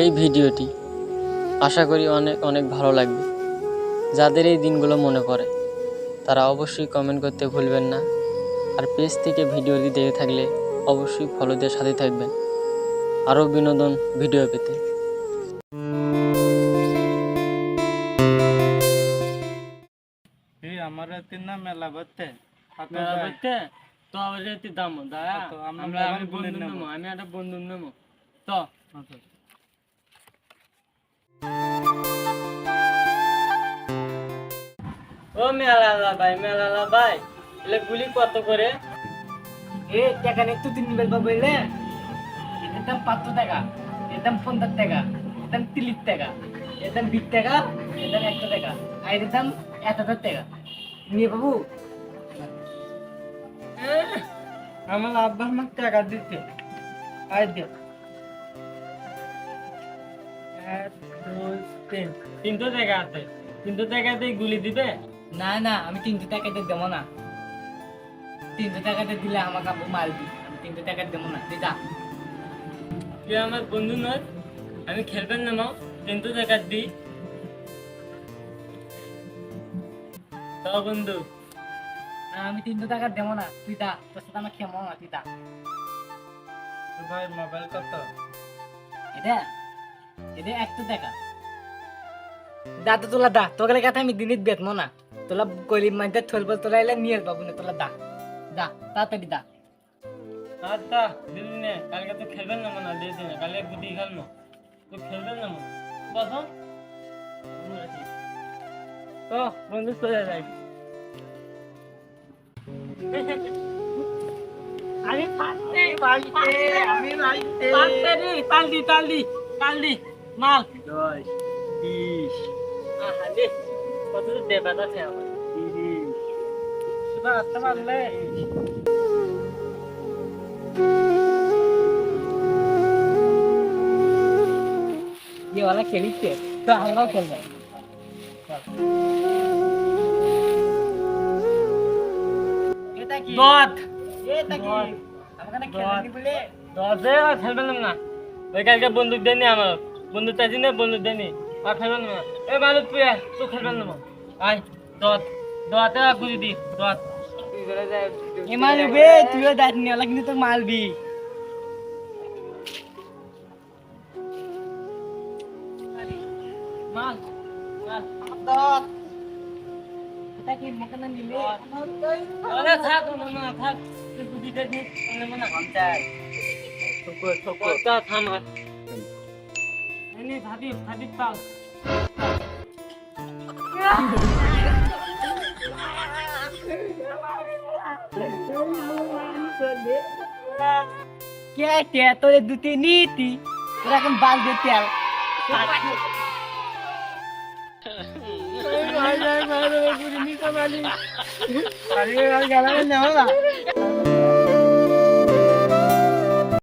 এই ভিডিওটি। আশা করি অনেক অনেক ভালো লাগবে। যাদের এই দিনগুলো মনে পড়ে তারা অবশ্যই কমেন্ট করতে ভুলবেন না। আর পেজ থেকে ভিডিওটি দেখে থাকলে অবশ্যই ফলো দিয়ে সাথে থাকবেন। আরও বিনোদন ভিডিও পেতে। আমার তিন না মেলা করতে। তো দাম দাদা আমরা আমি আমি একটা বন্ধু নেব তো ও মেলালা ভাই মেলালা ভাই এলে গুলি কত করে? এ টাকা নেই তো তিন বেল পাবো এলে? এটার দাম পাঁচশো টাকা এর দাম পঞ্চাশ টাকা এর দাম তিরিশ টাকা এর দাম বিশ টাকা এর দাম একশো টাকা আর এর দাম এক হাজার টাকা। নিয়ে বাবু আমার আব্বা আমার টাকা দিতে। আই দিও এক দুই তিন। তিনশো টাকা আছে। তিনশো টাকাতে গুলি দিবে? না না আমি তিনশো টাকাতে দেবো না। তিনশো টাকাতে দিলে আমাকে আব্বু মারবি। আমি তিনশো টাকা দেবো না তুই যা। তুই আমার বন্ধু নয় আমি খেলবেন না মা। তিনশো টাকা দিই তো বন্ধু। না, আমি তিনশো টাকা দেবো না তুই যা। তোর সাথে আমার খেমো না তুই যা। ভাই মোবাইল কত? এটা? এটা একশো টাকা। দা তো তোলা দা তোকে কথা আমি দিনিত বেতমো না। তোলা কইলি মাইতে থলব তোলা এলে নিয়ে বাবু না তোলা দা দা তাড়াতাড়ি দা। আচ্ছা দিদি নে কালকে তো খেলবেন না মনে দিয়ে দিনে কালকে গুটি খেলব। তো খেলবেন না মনে বসো। তো বন্ধু চলে যাই আরে ফাটতে ফাটতে আমি ফাটতে ফাটতে রে তালদি তালদি তালদি মাল। দশ বিশ আহা দে কতদূর দেবে না খেয়া শুধু আসতে পারলে ইয়েওয়ালা খেলিছে তো আমরাও খেলব। এটা কি? না। ওই কালকে বন্দুক দেয়নি আমার। বন্ধুটা চাইছি না বন্দুক দেয়নি। আর খেলবেন না এ মানুষ তুই তুই খেলবেন না আয় দত দতে গুলি দি দত এ মারবে তুইও দাঁত নিয়ে তো মারবি মাল মাল দত এটা কি মুখে না নিলে আরে থাক না থাক। তুই গুলি দে না না পঞ্চাশ। পঞ্চাশ থাম হাত এনে ভাবি ভাবি পাল কে কে তোর দুটি নীতি তোরা এখন বাল দিয়ে তেল আরে আর গেলাম না